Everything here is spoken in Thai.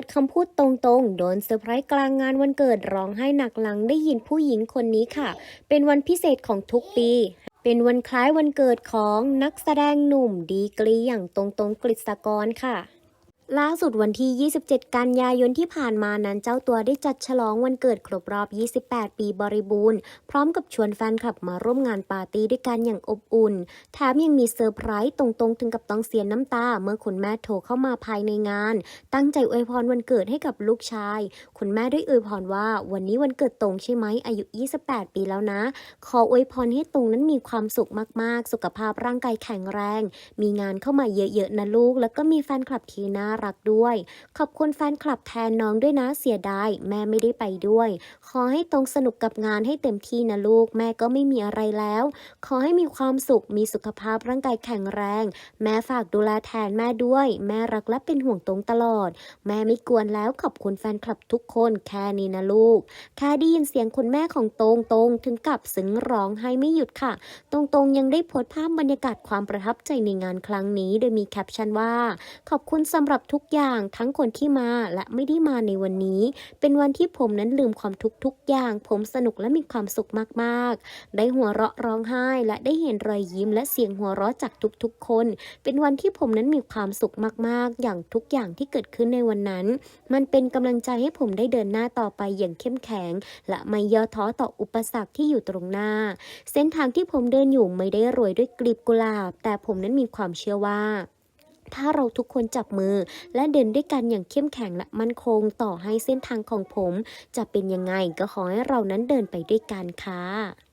ดคำพูดตรงๆ โดนเซอร์ไพรส์กลางงานวันเกิดร้องไห้หนักหลังได้ยินผู้หญิงคนนี้ค่ะ เป็นวันพิเศษของทุกปี เป็นวันคล้ายวันเกิดของนักแสดงหนุ่มดีกรีอย่างตรงๆกฤษกรค่ะ ล่าสุดวันที่ 27 กันยายนที่ผ่านมานั้นเจ้าตัวได้จัดฉลองวันเกิดครบรอบ 28 ปีบริบูรณ์ พร้อมกับชวนแฟนคลับมาร่วมงานปาร์ตี้ด้วยกันอย่างอบอุ่น แถมยังมีเซอร์ไพรส์ตรงๆ ถึงกับต้องเสียน้ำตา เมื่อคุณแม่โทรเข้ามาภายในงาน ตั้งใจอวยพรวันเกิดให้กับลูกชาย คุณแม่ได้อวยพรว่า วันนี้วันเกิดตรงใช่ไหมอายุ 28 ปีแล้วนะ ขออวยพรให้ตรงนั้นมีความสุขมากๆ สุขภาพร่างกายแข็งแรง มีงานเข้ามาเยอะๆนะลูก แล้วก็มีแฟนคลับที่น่ารักด้วย ขอบคุณแฟนคลับแทนน้องด้วยนะเสียดายแม่ไม่ได้ไปด้วย ขอให้ตรงสนุกกับงานให้เต็มที่นะลูก แม่ก็ไม่มีอะไรแล้ว ขอให้มีความสุขมีสุขภาพร่างกายแข็งแรง แม่ฝากดูแลแทนแม่ด้วย แม่รักและเป็นห่วงตรงตลอด แม่ไม่กวนแล้วขอบคุณแฟนคลับทุกคนแค่นี้นะลูก แค่ได้ยินเสียงคุณแม่ของตรงตรงถึงกับซึ้งร้องไห้ไม่หยุดค่ะ ตรงตรงยังได้โพสต์ภาพบรรยากาศความประทับใจในงานครั้งนี้ โดยมีแคปชั่นว่า ขอบคุณสำหรับทุกอย่างทั้งคนที่มาและไม่ได้มาในวันนี้ เป็นวันที่ผมนั้นลืมความทุกทุกอย่าง ผมสนุกและมีความสุขมากๆ ได้หัวเราะร้องไห้ และได้เห็นรอยยิ้ม และเสียงหัวเราะจากทุกๆคน เป็นวันที่ผมนั้นมีความสุขมากๆ อย่างทุกอย่างที่เกิดขึ้นในวันนั้น มันเป็นกำลังใจให้ผมได้เดินหน้าต่อไปอย่างเข้มแข็ง และไม่ย่อท้อต่ออุปสรรคที่อยู่ตรงหน้า เส้นทางที่ผมเดินอยู่ไม่ได้โรยด้วยกลีบกุหลาบ แต่ผมนั้นมีความเชื่อว่า ถ้าเราทุกคนจับมือ และเดินด้วยกันอย่างเข้มแข็งและมั่นคงต่อให้เส้นทางของผม จะเป็นยังไงก็ขอให้เรานั้นเดินไปด้วยกันค่ะ